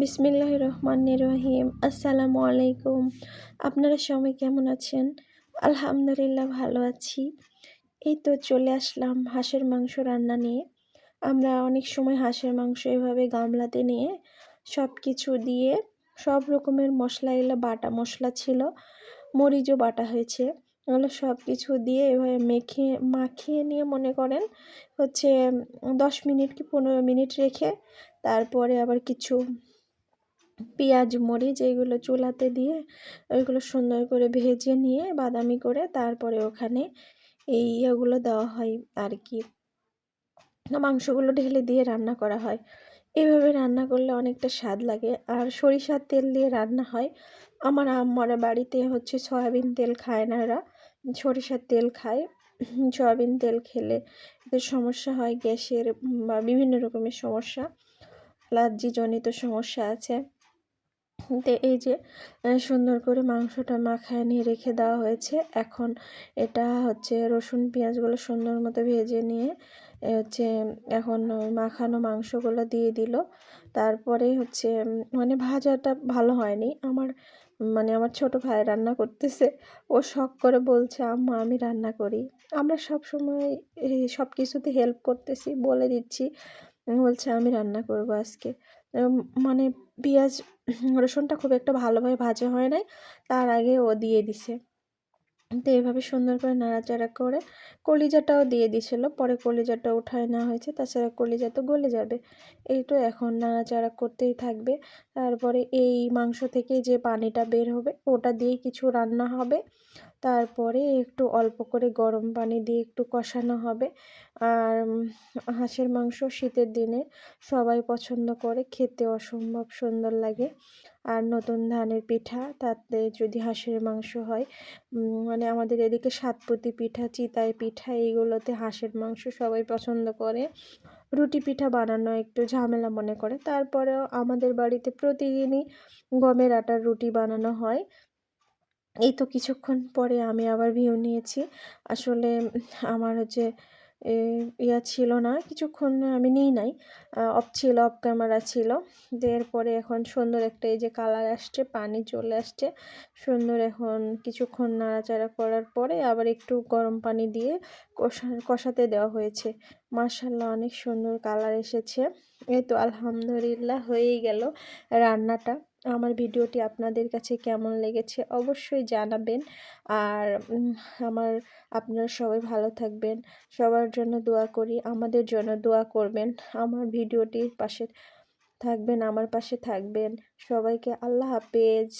বিসমিল্লাহ রহমান রহিম আসসালামু আলাইকুম। আপনারা সবাই কেমন আছেন? আলহামদুলিল্লাহ ভালো আছি। এই তো চলে আসলাম হাঁসের মাংস রান্না নিয়ে। আমরা অনেক সময় হাঁসের মাংস এভাবে গামলাতে নিয়ে সব কিছু দিয়ে সব রকমের মশলা, এগুলো বাটা মশলা ছিল, মরিচও বাটা হয়েছে। এগুলো সব কিছু দিয়ে এভাবে মেখে, মাখিয়ে নিয়ে মনে করেন হচ্ছে দশ মিনিট কি পনেরো মিনিট রেখে তারপরে আবার কিছু পেঁয়াজ, মরিচ এইগুলো চুলাতে দিয়ে ওইগুলো সুন্দর করে ভেজে নিয়ে বাদামি করে তারপরে ওখানে এই ইয়েগুলো দেওয়া হয় আর কি। মাংসগুলো ঢেলে দিয়ে রান্না করা হয়। এইভাবে রান্না করলে অনেকটা স্বাদ লাগে। আর সরিষার তেল দিয়ে রান্না হয়। আমার আমার বাড়িতে হচ্ছে সয়াবিন তেল খায় না এরা। সরিষার তেল খায়। সয়াবিন তেল খেলে এদের সমস্যা হয় গ্যাসের বা বিভিন্ন রকমের সমস্যা অ্যালার্জিজনিত সমস্যা আছে। তো এই যে সুন্দর করে মাংসটা মাখায় নিয়ে রেখে দেওয়া হয়েছে। এখন এটা হচ্ছে রসুন, পেঁয়াজগুলো সুন্দর মতো ভেজে নিয়ে হচ্ছে এখন মাখানো মাংসগুলো দিয়ে দিল। তারপরে হচ্ছে মানে ভাজাটা ভালো হয়নি। আমার মানে আমার ছোট ভাই রান্না করতেছে। ও শখ করে বলছে, আম্মা, আমি রান্না করি। আমরা সব সময় সব কিছুতে হেল্প করতেছি, বলে দিচ্ছি। বলছে, আমি রান্না করব আজকে। মানে পেঁয়াজ রসুনটা খুব একটা ভালোভাবে ভাজা হয় নাই। তার আগে ও দিয়ে দিছে। তো এভাবে সুন্দর করে নাড়াচাড়া করে কলিজাটাও দিয়ে দিছিল। পরে কলিজাটা উঠায় নেওয়া হয়েছে, তাছাড়া কলিজা তো গলে যাবে। এই তো এখন নাড়াচাড়া করতেই থাকবে। তারপরে এই মাংস থেকে যে পানিটা বের হবে, ওটা দিয়ে কিছু রান্না হবে। তারপরে একটু অল্প করে গরম পানি দিয়ে একটু কষানো হবে। আর হাঁসের মাংস শীতের দিনে সবাই পছন্দ করে, খেতে অসম্ভব সুন্দর লাগে। আর নতুন ধানের পিঠা, তাতে যদি হাঁসের মাংস হয় মানে আমাদের এদিকে সাতপতি পিঠা, চিতাই পিঠা, এইগুলোতে হাঁসের মাংস সবাই পছন্দ করে। রুটি পিঠা বানানো একটু ঝামেলা মনে করে। তারপরেও আমাদের বাড়িতে প্রতিদিনই গমের আটার রুটি বানানো হয়। এই তো কিছুক্ষণ পরে আমি আবার ভিউ নিয়েছি। আসলে আমার হচ্ছে ইয়া ছিল না, কিছুক্ষণ আমি নিই নাই। অফ ছিল অফ ক্যামেরা ছিল। এরপরে এখন সুন্দর একটা এই যে কালার আসছে, পানি চলে আসছে। সুন্দর এখন কিছুক্ষণ নাড়াচাড়া করার পরে আবার একটু গরম পানি দিয়ে কষা, কষাতে দেওয়া হয়েছে। মার্শাল্লাহ অনেক সুন্দর কালার এসেছে। এই তো আলহামদুলিল্লাহ, হয়েই গেল রান্নাটা। আমার ভিডিওটি আপনাদের কাছে কেমন লেগেছে অবশ্যই জানাবেন। আর আমার, আপনারা সবাই ভালো থাকবেন। সবার জন্য দোয়া করি, আমাদের জন্য দোয়া করবেন। আমার ভিডিওটির পাশে থাকবেন, আমার পাশে থাকবেন। সবাইকে আল্লাহ হাফেজ।